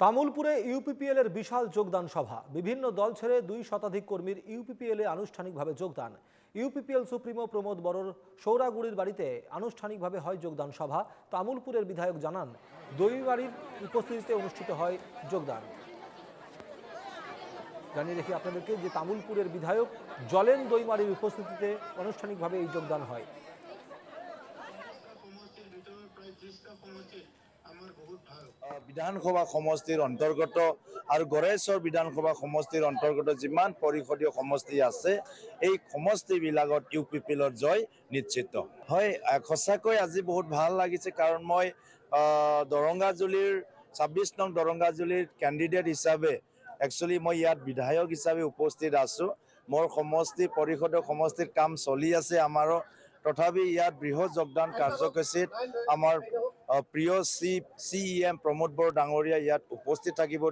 তামুলপুরে UPPL এর বিশাল যোগদান সভা। বিভিন্ন দল ছেড়ে দুই শতাধিক কর্মীর ইউপিপিএল এ আনুষ্ঠানিকভাবে যোগদান। ইউপিপিএল সুপ্রিমো প্রমোদ বড়র সৌরাগুড়ির বাড়িতে আনুষ্ঠানিকভাবে হয় যোগদান সভা। তামুলপুরের বিধায়ক জানান দইবাড়ির উপস্থিতিতে অনুষ্ঠিত হয় যোগদান। জানিয়ে রাখি আপনাদেরকে যে তামুলপুরের বিধায়ক জলেন দৈমারির উপস্থিতিতে আনুষ্ঠানিকভাবে এই যোগদান হয়। আমাৰ বহুত ভালো। বিধানসভা সমষ্টিৰ অন্তৰ্গত আৰু গড়েশ্বৰ বিধানসভা সমষ্টিৰ অন্তৰ্গত যিমান পৰিষদীয় সমষ্টি আছে, এই সমষ্টিবিলাকত ইউ পি পি জয় নিশ্চিত। হয় সঁচাকৈ আজি বহুত ভালো লাগিছে কাৰণ মই দৰংগাজুলিৰ ছাব্বিছ নং দৰংগাজুলিৰ কেণ্ডিডেট হিচাপে একচুৱেলি মই ইয়াত বিধায়ক হিচাপে উপস্থিত আছোঁ। মোৰ সমষ্টি, পৰিষদৰ সমষ্টিৰ কাম চলি আছে আমাৰো। তথাপি ইয়াত বৃহৎ যোগদান কাৰ্যসূচীত আমাৰ প্ৰিয় চি চি ই এম প্ৰমোদ বড়ো ডাঙৰীয়া ইয়াত উপস্থিত থাকিব